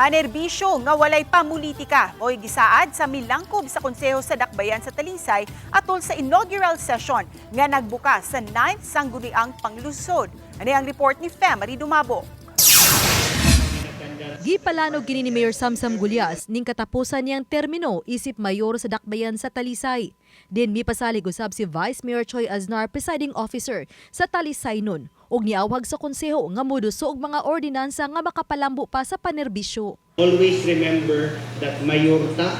Panerbisyo nga walay pamulitika o gisaad sa milangkob sa Konseho sa Dakbayan sa Talisay atol sa inaugural session nga nagbukas sa 9th Sangguniang Panglusod. Ano ang report ni Femery Dumabo? Gipalanog kini ni Mayor Samsam Gulyas ning katapusan niyang termino isip mayor sa Dakbayan sa Talisay. Din mi pasalig usab si Vice Mayor Choi Aznar presiding officer sa Talisay nun ug niawhag sa konseho nga moduso og mga ordinansa nga makapalambo pa sa panerbisyo. Always remember that mayorta,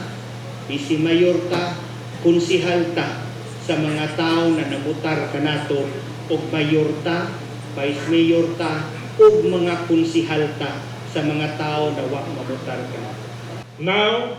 isi mayorta, konsihalta sa mga tao na namutar kanato og mayorta, vice mayorta ug mga konsihalta sa mga tao na wa mamutar kanato. Now,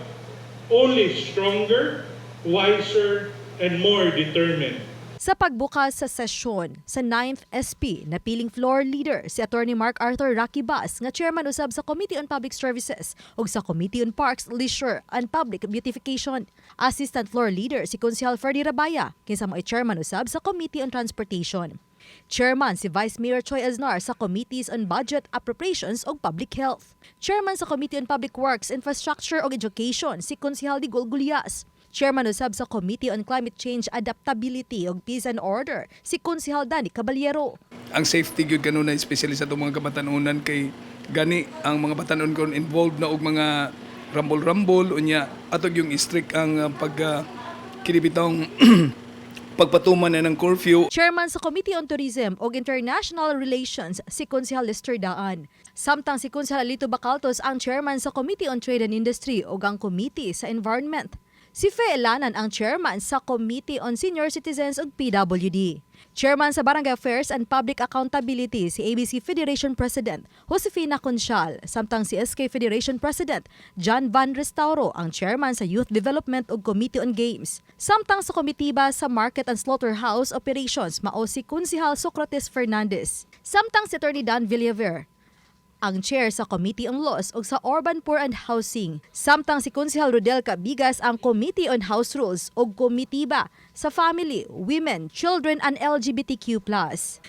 only stronger, wiser, and more determined. Sa pagbukas sa sesyon sa 9th SP na piling floor leader si Attorney Mark Arthur Rocky Bas nga chairman usab sa Committee on Public Services ug sa Committee on Parks, Leisure and Public Beautification. Assistant floor leader si Konsehal Ferdy Rabaya kinsa mo chairman usab sa Committee on Transportation. Chairman si Vice Mayor Choi Aznar sa Committees on Budget, Appropriations ug Public Health. Chairman sa Committee on Public Works, Infrastructure ug Education si Konsehal Digol Gulyas. Chairman usab sa Committee on Climate Change Adaptability ug Peace and Order si Konsehal Dani Caballero. ang safety gyud kanunay especially sa itong mga kabatanunan kay gani ang mga batanon kon involved na og mga rambol-rambol unya atog yung strict ang uh, pag uh, kinibitang pagpatuman na ng curfew Chairman sa Committee on Tourism ug International Relations si Konsehal Lester Daan. Samtang si Konsehal Alito Bacaltos ang chairman sa Committee on Trade and Industry ug ang Committee sa Environment. Si Fe Elanan ang chairman sa Committee on Senior Citizens ug PWD. Chairman sa Barangay Affairs and Public Accountability si ABC Federation President Josefina Conchal, samtang si SK Federation President John Van Restauro ang chairman sa Youth Development ug Committee on Games. Samtang sa komitiba sa Market and Slaughterhouse Operations mao si Kunsihal Socrates Fernandez. Samtang si Attorney Dan Villaver ang chair sa Committee on Laws ug sa Urban Poor and Housing. Samtang si Konsehal Rodel Cabigas ang Committee on House Rules ug komitiba sa Family, Women, Children and LGBTQ+.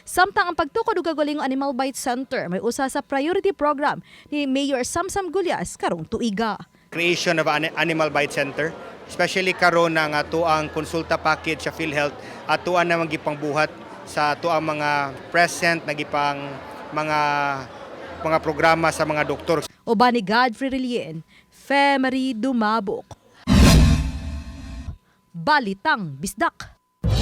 Samtang ang pagtukod ug kagulingong Animal Bite Center may usa sa priority program ni Mayor Samsam Gulyas karong tuiga. creation of an animal bite center especially karon nga tuang konsulta package sa PhilHealth at tuan na magipangbuhat sa tuang mga present nagipang mga mga programa sa mga doktor Oba ni Godfrey Relien, Femery Dumabok. Balitang Bisdak.